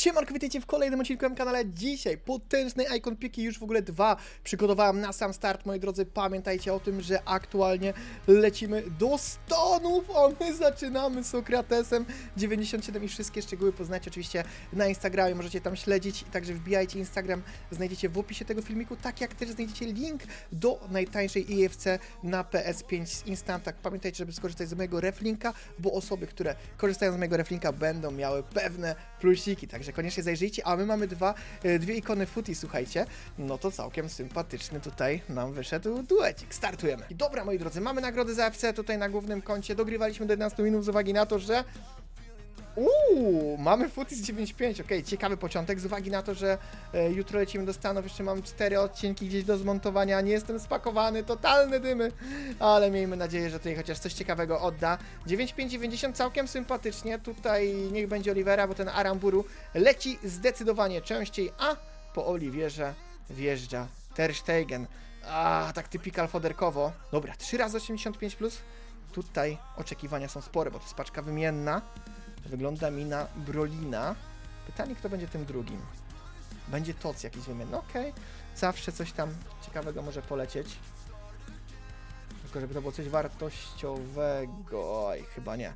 Siemanko, witajcie w kolejnym odcinku na kanale. Dzisiaj potężny Icon Piki, już w ogóle dwa przygotowałem na sam start, moi drodzy. Pamiętajcie o tym, że aktualnie lecimy do Stanów, a my zaczynamy Sokratesem 97 i wszystkie szczegóły poznacie oczywiście na Instagramie, możecie tam śledzić. Także wbijajcie Instagram, znajdziecie w opisie tego filmiku, tak jak też znajdziecie link do najtańszej IFC na PS5 z Instantach. Pamiętajcie, żeby skorzystać z mojego reflinka, bo osoby, które korzystają z mojego reflinka będą miały pewne plusiki, także koniecznie zajrzyjcie, a my mamy dwa, e, dwie ikony footy, słuchajcie, no to całkiem sympatyczny tutaj nam wyszedł duecik, startujemy. I dobra, moi drodzy, mamy nagrody za FC tutaj na głównym koncie, dogrywaliśmy do 11 minut z uwagi na to, że Uuu, mamy Footies 9.5, okej, ciekawy początek z uwagi na to, że e, jutro lecimy do Stanów, jeszcze mam cztery odcinki gdzieś do zmontowania, nie jestem spakowany, totalne dymy, ale miejmy nadzieję, że tutaj chociaż coś ciekawego odda. 9.590 całkiem sympatycznie, tutaj niech będzie Olivera, bo ten Aramburu leci zdecydowanie częściej, a po Oliwierze wjeżdża Ter Stegen. A, tak typikal foderkowo. Dobra, 3 razy 85+, plus. tutaj oczekiwania są spore, bo to jest paczka wymienna. Wygląda mi na Brolina. Pytanie, kto będzie tym drugim? Będzie Toc jakiś wymienny. Okej, zawsze coś tam ciekawego może polecieć. Tylko żeby to było coś wartościowego. Oj, chyba nie.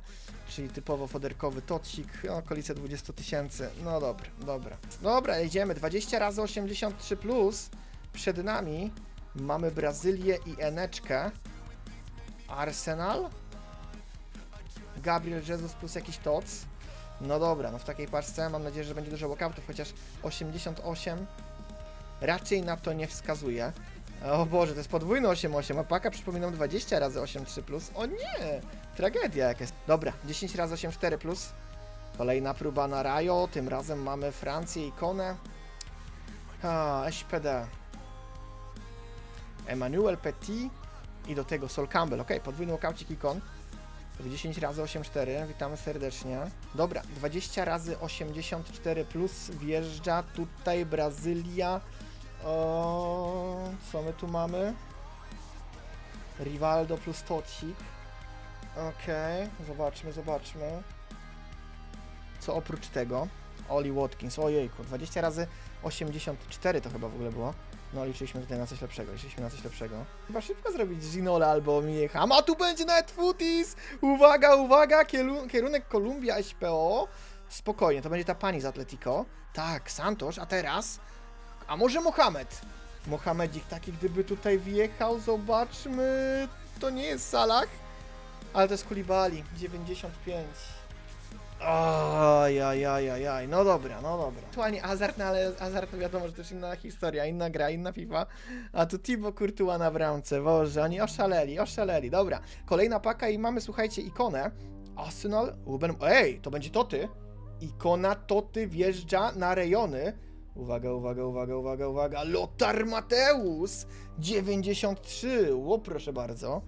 Czyli typowo foderkowy tocik, okolice 20 tysięcy. No dobra, dobra. Dobra, jedziemy. 20 razy 83 plus. Przed nami mamy Brazylię i Eneczkę. Arsenal. Gabriel Jesus plus jakiś toc. No dobra, no w takiej paczce mam nadzieję, że będzie dużo walkoutów, chociaż 88 raczej na to nie wskazuje. O Boże, to jest podwójny 8-8, a paka przypominam 20 razy 8-3+. plus. O nie! Tragedia jakaś. Dobra, 10 razy 8-4+. plus. Kolejna próba na Rajo, tym razem mamy Francję i Konę. A, SPD. Emmanuel Petit i do tego Sol Campbell. Ok, podwójny walkoucik ikon. To 10 razy 84, witamy serdecznie. Dobra, 20 razy 84 plus wjeżdża tutaj Brazylia. O, co my tu mamy? Rivaldo plus Tocik. Okej, zobaczmy, zobaczmy. Co oprócz tego? Oli Watkins, ojejku, 20 razy 84 to chyba w ogóle było. No liczyliśmy tutaj na coś lepszego, liczyliśmy na coś lepszego. Chyba szybko zrobić Ginola albo Miecham, a tu będzie nawet! Uwaga, uwaga, kierunek Kolumbia SPO. Spokojnie, to będzie ta pani z Atletico. Tak, Santos, a teraz? A może Mohamed? Mohamedzik taki, gdyby tutaj wjechał, zobaczmy. To nie jest Salah, ale to jest Kulibali, 95. Ajajajajaj, no dobra, no dobra. Aktualnie Hazard, no ale Hazard to wiadomo, że też inna historia, inna gra, inna FIFA. A tu Thibaut Courtois na bramce, boże, oni oszaleli, oszaleli. Dobra, kolejna paka i mamy, słuchajcie, ikonę. Arsenal, Ruben, ej, to będzie Toty. Ikona Toty wjeżdża na rejony. Uwaga, uwaga, uwaga, uwaga, uwaga. Lothar Mateus 93. O, proszę bardzo.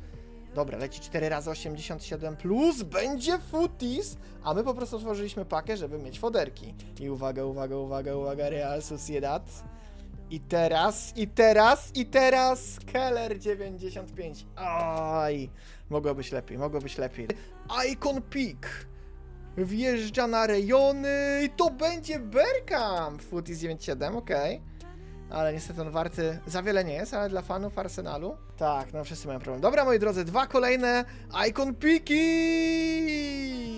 Dobra, leci 4 razy 87 plus będzie footies, a my po prostu otworzyliśmy pakę, żeby mieć foderki. I uwaga, uwaga, uwaga, uwaga, Real Sociedad. I teraz, i teraz, i teraz Keller 95. Aj, mogło być lepiej, mogło być lepiej. Icon Peak wjeżdża na rejony i to będzie Bergkamp. Footies 97, okej. Ale niestety on warty za wiele nie jest, ale dla fanów Arsenalu. Tak, no wszyscy mają problem. Dobra, moi drodzy, dwa kolejne Icon Piki!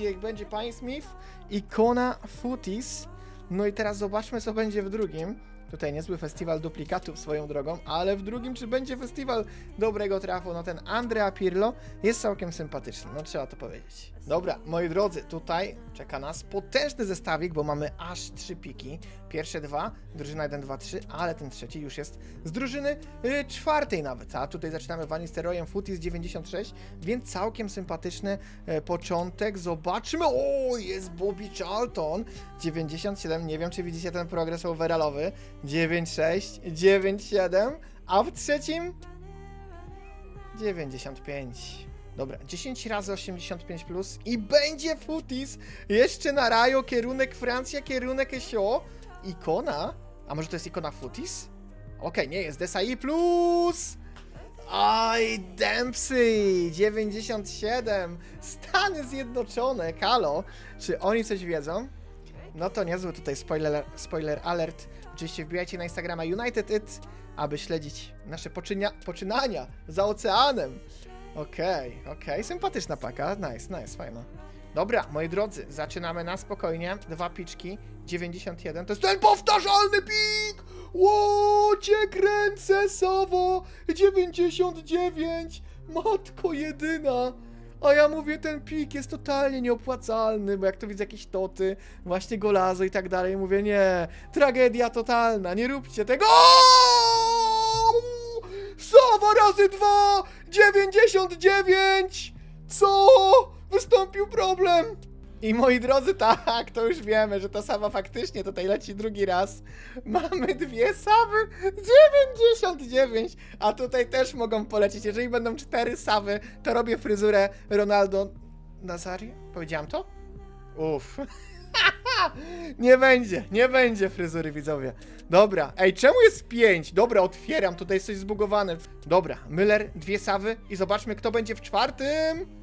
Jak będzie Pine Smith, ikona Footies. No i teraz zobaczmy, co będzie w drugim. Tutaj niezły festiwal duplikatów swoją drogą, ale w drugim, czy będzie festiwal dobrego trafu? No ten Andrea Pirlo jest całkiem sympatyczny, no trzeba to powiedzieć. Dobra, moi drodzy, tutaj czeka nas potężny zestawik, bo mamy aż trzy piki. Pierwsze dwa, drużyna 1, 2, 3, ale ten trzeci już jest z drużyny y, czwartej nawet. A tutaj zaczynamy Van Nistelrooyem Footies 96, więc całkiem sympatyczny y, początek. Zobaczmy, o jest Bobby Charlton 97, nie wiem czy widzicie ten progres overallowy. 96, 97, a w trzecim 95. Dobra, 10 razy 85 plus i będzie Footies. Jeszcze na Rajo, kierunek Francja, kierunek SO. Ikona? A może to jest ikona Footies? Okej, nie jest. Desai plus! Aj, Dempsey! 97! Stany Zjednoczone, halo! Czy oni coś wiedzą? No to niezły tutaj spoiler, spoiler alert. Oczywiście wbijajcie na Instagrama United It, aby śledzić nasze poczynia, poczynania za oceanem. Okej, okej, sympatyczna paka, nice, nice, fajna. Dobra, moi drodzy, zaczynamy na spokojnie. Dwa piczki, 91. To jest ten powtarzalny pik! Łocie kręcę, Sowo! 99! Matko jedyna! A ja mówię, ten pik jest totalnie nieopłacalny, bo jak to widzę jakieś toty, właśnie golazo i tak dalej, mówię, nie, tragedia totalna, nie róbcie tego. Sowa razy dwa! 99! Co? Wystąpił problem! I moi drodzy, tak, to już wiemy, że ta sama faktycznie tutaj leci drugi raz. Mamy dwie sawy, 99, a tutaj też mogą polecieć. Jeżeli będą cztery sawy, to robię fryzurę Ronaldo Nazario? Powiedziałam to? Uff. nie będzie, nie będzie fryzury widzowie. Dobra, ej, czemu jest 5? Dobra, otwieram, tutaj jest coś zbugowane. Dobra, Müller, dwie sawy i zobaczmy, kto będzie w czwartym.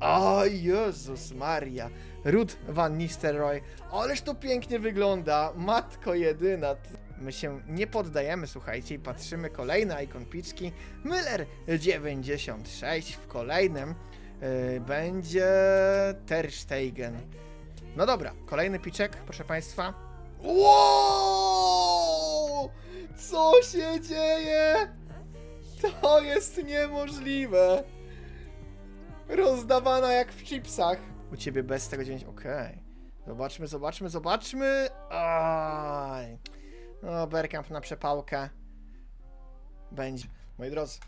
O Jezus Maria. Ruth Van Nistelrooy. Ależ to pięknie wygląda. Matko jedyna. My się nie poddajemy, słuchajcie, i patrzymy kolejne ikon piczki. Müller 96 w kolejnym yy, będzie Ter Stegen. No dobra, kolejny piczek, proszę państwa. Wow! Co się dzieje? To jest niemożliwe rozdawana jak w chipsach. U ciebie bez tego 9. Okej. Zobaczmy, zobaczmy, zobaczmy. Aj. No, Bergkamp na przepałkę. Będzie. Moi drodzy,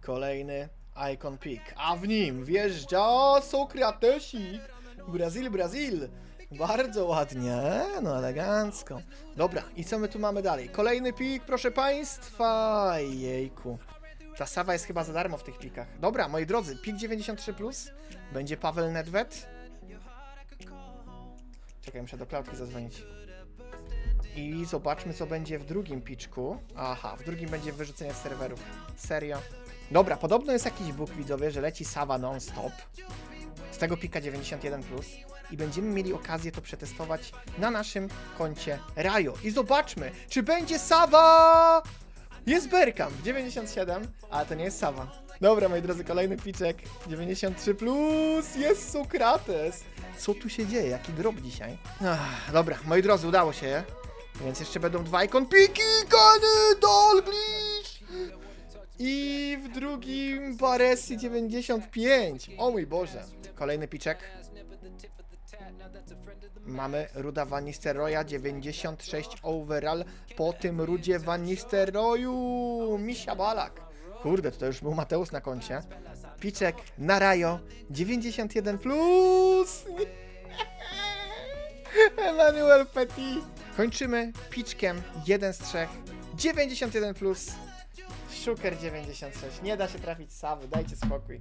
kolejny Icon Peak. A w nim wjeżdża Sokratesik. Brazil, Brazil. Bardzo ładnie, no elegancko. Dobra, i co my tu mamy dalej? Kolejny pik, proszę państwa. Jejku. Ta sawa jest chyba za darmo w tych pikach. Dobra, moi drodzy, pik 93 plus. Będzie Paweł Nedved. Czekaj, muszę do klatki zadzwonić. I zobaczmy, co będzie w drugim piczku. Aha, w drugim będzie wyrzucenie z serwerów. Serio? Dobra, podobno jest jakiś bóg widzowie, że leci sawa non-stop. Z tego pika 91 plus. I będziemy mieli okazję to przetestować na naszym koncie Rajo. I zobaczmy, czy będzie sawa! Jest Bergkamp, 97, ale to nie jest Sawa. Dobra, moi drodzy, kolejny piczek, 93+, plus, jest Sokrates. Co tu się dzieje? Jaki drop dzisiaj? Ach, dobra, moi drodzy, udało się, więc jeszcze będą dwa ikon piki, Kany, Dalglish! I w drugim Baresi 95. O mój Boże. Kolejny piczek. Mamy Ruda Van Nistelrooya 96 overall po tym Rudzie Van Nistelrooyu Misia Balak. Kurde, to już był Mateusz na koncie. Piczek na Rajo 91 plus. Emmanuel Petit. Kończymy piczkiem 1 z 3. 91 plus. Szuker 96. Nie da się trafić Sawy, dajcie spokój.